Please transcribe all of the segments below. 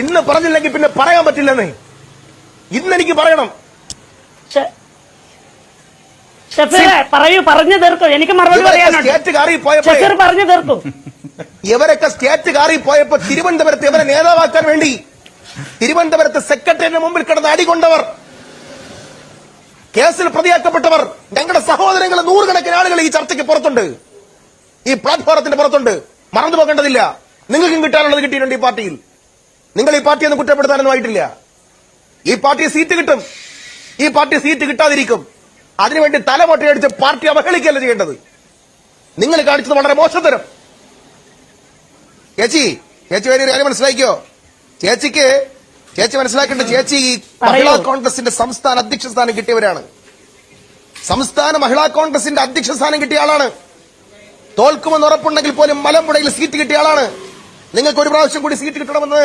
ഇന്ന് പറഞ്ഞില്ലെങ്കിൽ പിന്നെ പറയാൻ പറ്റില്ലെന്ന്. ഇന്ന് എനിക്ക് പറയണം. പറയൂ പറഞ്ഞു തീർക്കൂ. എനിക്ക് മറുപടി ഇവരൊക്കെ പറയാനുണ്ട്. സ്റ്റേറ്റ് കാറി പോയപ്പോ ഷഫീർ പറഞ്ഞു തീർക്കൂ. ഇവരൊക്കെ സ്റ്റേറ്റ് കാറി പോയപ്പോ തിരുവനന്തപുരത്ത് ഇവരെ നേതാവാക്കാൻ വേണ്ടി തിരുവനന്തപുരത്ത് സെക്രട്ടറിയുടെ മുമ്പിൽ കിടന്ന് അടികൊണ്ടവർ കേസിൽ പ്രതിയാക്കപ്പെട്ടവർ. ഞങ്ങളുടെ സഹോദരങ്ങൾ നൂറുകണക്കിന് ആളുകൾ ഈ ചർച്ചയ്ക്ക് പുറത്തുണ്ട്. ഈ പ്ലാറ്റ്ഫോറത്തിന്റെ പുറത്തുണ്ട്. മറന്നു പോകേണ്ടതില്ല നിങ്ങൾക്കും കിട്ടാനുള്ളത് കിട്ടിയിട്ടുണ്ട് ഈ പാർട്ടിയിൽ. നിങ്ങൾ ഈ പാർട്ടിയൊന്നും കുറ്റപ്പെടുത്താനൊന്നും ആയിട്ടില്ല. ഈ പാർട്ടി സീറ്റ് കിട്ടും. ഈ പാർട്ടി സീറ്റ് കിട്ടാതിരിക്കും. അതിനുവേണ്ടി തലമൊട്ടയടിച്ച് പാർട്ടി അവഹേളിക്കല്ല ചെയ്യേണ്ടത്? നിങ്ങൾ കാണിച്ചത് വളരെ മോശത്തരം ചേച്ചി ചേച്ചി വേറെ ഒരു കാര്യം മനസ്സിലാക്കിയോ? ചേച്ചിക്ക് ചേച്ചി മനസ്സിലാക്കേണ്ട ചേച്ചി ഈ മഹിളാ. കോൺഗ്രസിന്റെ സംസ്ഥാന അധ്യക്ഷ സ്ഥാനം കിട്ടിയവരാണ്. സംസ്ഥാന മഹിളാ കോൺഗ്രസിന്റെ അധ്യക്ഷ സ്ഥാനം കിട്ടിയ ആളാണ്. തോൽക്കുമെന്ന് ഉറപ്പുണ്ടെങ്കിൽ പോലും മലമ്പുഴയിൽ സീറ്റ് കിട്ടിയ ആളാണ്. നിങ്ങൾക്ക് ഒരു പ്രാവശ്യം കൂടി സീറ്റ് കിട്ടണമെന്ന്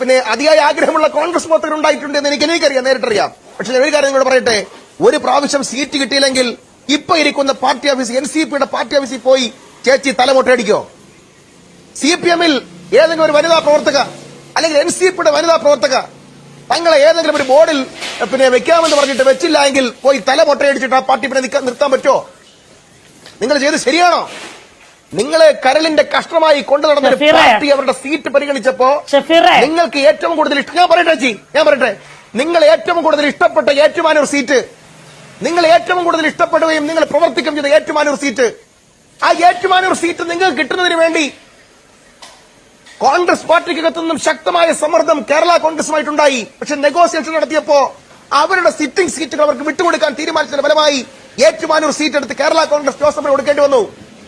പിന്നെ അതിയായ ആഗ്രഹമുള്ള കോൺഗ്രസ് പ്രവർത്തകർ ഉണ്ടായിട്ടുണ്ട് എന്ന് എനിക്ക് എനിക്കറിയാം നേരിട്ടറിയാം. പക്ഷെ ഞാൻ ഒരു കാര്യം നിങ്ങൾ പറയട്ടെ? ഒരു പ്രാവശ്യം സീറ്റ് കിട്ടിയില്ലെങ്കിൽ ഇപ്പൊ ഇരിക്കുന്ന പാർട്ടി ഓഫീസ് എൻ സി പിയുടെ പാർട്ടി ഓഫീസിൽ പോയി ചേച്ചി തലമുട്ടയടിക്കോ? സി പി എമ്മിൽ ഏതെങ്കിലും ഒരു വനിതാ പ്രവർത്തക അല്ലെങ്കിൽ എൻ സി പിയുടെ വനിതാ പ്രവർത്തക തങ്ങളെ ഏതെങ്കിലും ഒരു ബോർഡിൽ പിന്നെ വെക്കാമെന്ന് പറഞ്ഞിട്ട് വെച്ചില്ല എങ്കിൽ പോയി തല മൊട്ടയടിച്ചിട്ട് ആ പാർട്ടി പിന്നെ നിർത്താൻ പറ്റുമോ? നിങ്ങൾ ചെയ്ത് ശരിയാണോ? നിങ്ങളെ കരളിന്റെ കഷ്ടമായി കൊണ്ടു നടന്ന ഒരു പാർട്ടി അവരുടെ സീറ്റ് പരിഗണിച്ചപ്പോ നിങ്ങൾക്ക് ഏറ്റവും കൂടുതൽ ഇഷ്ടം ഞാൻ പറയട്ടെ ചേച്ചി. ഞാൻ പറയട്ടെ. നിങ്ങൾ ഏറ്റവും കൂടുതൽ ഇഷ്ടപ്പെട്ട ഏറ്റുമാനൂർ സീറ്റ്. നിങ്ങൾ ഏറ്റവും കൂടുതൽ ഇഷ്ടപ്പെടുകയും നിങ്ങൾ പ്രവർത്തിക്കുകയും ചെയ്ത ഏറ്റുമാനൂർ സീറ്റ്. ആ ഏറ്റുമാനൂർ സീറ്റ് നിങ്ങൾക്ക് കിട്ടുന്നതിന് വേണ്ടി കോൺഗ്രസ് പാർട്ടിക്കകത്തു നിന്നും ശക്തമായ സമ്മർദ്ദം കേരള കോൺഗ്രസുമായിട്ടുണ്ടായി. പക്ഷെ നെഗോസിയേഷൻ നടത്തിയപ്പോ അവരുടെ സിറ്റിംഗ് സീറ്റുകൾ അവർക്ക് വിട്ടുകൊടുക്കാൻ തീരുമാനിച്ചതിന് ഫലമായി ഏറ്റുമാനൂർ സീറ്റ് എടുത്ത് കേരള കോൺഗ്രസ് ജോസഫിന് കൊടുക്കേണ്ടി വന്നു.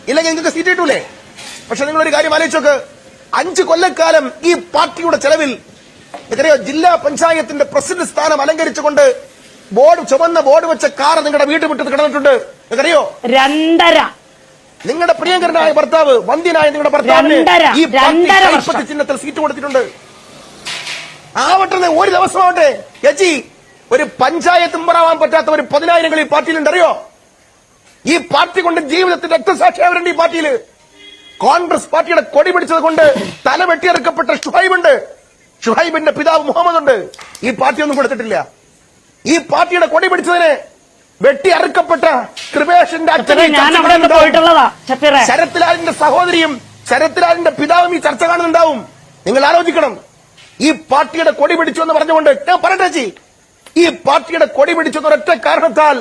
ഇല്ലെങ്കിൽ നിങ്ങൾക്ക് സീറ്റ് കിട്ടൂലേ? പക്ഷെ നിങ്ങളൊരു കാര്യം ആലോചിച്ചോക്ക് അഞ്ച് കൊല്ലക്കാലം ഈ പാർട്ടിയുടെ ചെലവിൽ എത്രയോ ജില്ലാ പഞ്ചായത്തിന്റെ പ്രസിഡന്റ് സ്ഥാനം അലങ്കരിച്ചുകൊണ്ട് ബോർഡ് ചുമന്ന ബോർഡ് വെച്ച കാർ നിങ്ങളുടെ വീട്ടിൽ വിട്ടത് കിടന്നിട്ടുണ്ട്. എത്രയോ രണ്ടര. നിങ്ങളുടെ പ്രിയങ്കരനായ ഭർത്താവ് വന്ധ്യനായ നിങ്ങളുടെ ഭർത്താവ് ഈ പാർട്ടി ചിഹ്നത്തിൽ സീറ്റ് കൊടുത്തിട്ടുണ്ട്. ആവട്ടെ ഒരു ദിവസമാവട്ടെ. ഒരു പഞ്ചായത്ത് മെമ്പറാവാൻ പറ്റാത്ത ഒരു പതിനായിരങ്ങൾ ഈ പാർട്ടിയിലുണ്ട്. അറിയോ? ഈ പാർട്ടി കൊണ്ട് ജീവിതത്തിൽ രക്തസാക്ഷിയാവരുണ്ട് ഈ പാർട്ടിയിൽ. കോൺഗ്രസ് പാർട്ടിയുടെ കൊടി പിടിച്ചത് കൊണ്ട് തല വെട്ടിയെടുക്കപ്പെട്ട ഷുഹൈബ് ഉണ്ട് ഷുഹൈബിന്റെ പിതാവ് മുഹമ്മദ് ഉണ്ട് ഈ പാർട്ടി ഒന്നും കൊടുത്തിട്ടില്ല. ഈ പാർട്ടിയുടെ കൊടി പിടിച്ചതിന് വെട്ടി അറുക്കപ്പെട്ട കൃപേഷിന്റെ അച്ഛനെ ശരത്ലാലിന്റെ സഹോദരിയും ശരത്ലാലിന്റെ പിതാവും ഈ ചർച്ച കാണുന്നുണ്ടാവും. നിങ്ങൾ ആലോചിക്കണം. ഈ പാർട്ടിയുടെ കൊടി പിടിച്ചു എന്ന് പറഞ്ഞുകൊണ്ട് ഞാൻ പറയട്ടെ ഈ പാർട്ടിയുടെ കൊടി പിടിച്ചു ഒരൊറ്റ കാരണത്താൽ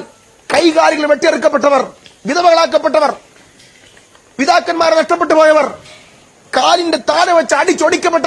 കൈകാലികൾ വെട്ടിയെടുക്കപ്പെട്ടവർ വിധവകളാക്കപ്പെട്ടവർ പിതാക്കന്മാരെ നഷ്ടപ്പെട്ടു പോയവർ കാലിന്റെ താഴെ വെച്ച് അടിച്ചൊടിക്കപ്പെട്ട